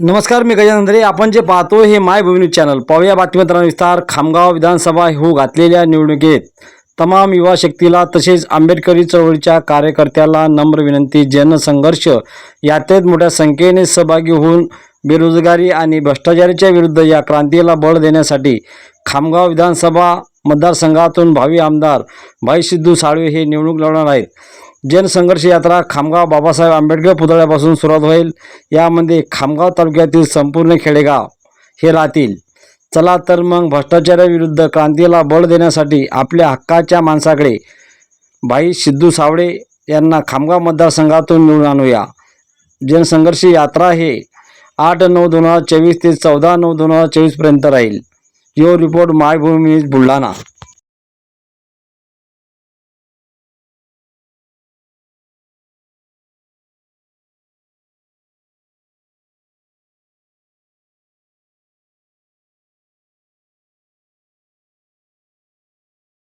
नमस्कार मी गजानन अंधरे आपण जे पाहतो hey my Bhumi news channel. पाहूया बातमीपत्रांचा विस्तार. खामगाव विधानसभा होऊ घातलेल्या निवडणुकीत तमाम युवा शक्तीला तसेच आंबेडकरी चळवळीच्या कार्यकर्त्याला नम्र विनंती. जनसंघर्ष यात्रेत मोठ्या संख्येने सहभागी होऊन बेरोजगारी आणि भ्रष्टाचाराच्या विरुद्ध या क्रांतीला बळ देण्यासाठी खामगाव विधानसभा मतदारसंघातून भावी आमदार भाई सिद्धू साळवे हे निवडणूक लढणार आहेत. जनसंघर्ष यात्रा खामगाव बाबासाहेब आंबेडकर पुतळ्यापासून सुरुवात होईल. यामध्ये खामगाव तालुक्यातील संपूर्ण खेडेगाव हे राहतील. चला तर मग भ्रष्टाचाराविरुद्ध क्रांतीला बळ देण्यासाठी आपल्या हक्काच्या माणसाकडे भाई सिद्धू सावळे यांना खामगाव मतदारसंघातून निवडून आणूया. जनसंघर्ष यात्रा हे आठ नऊ दोन हजार चोवीस ते चौदा नऊ दोन हजार चोवीसपर्यंत राहील. यो रिपोर्ट मायभूमी बुलढाणा.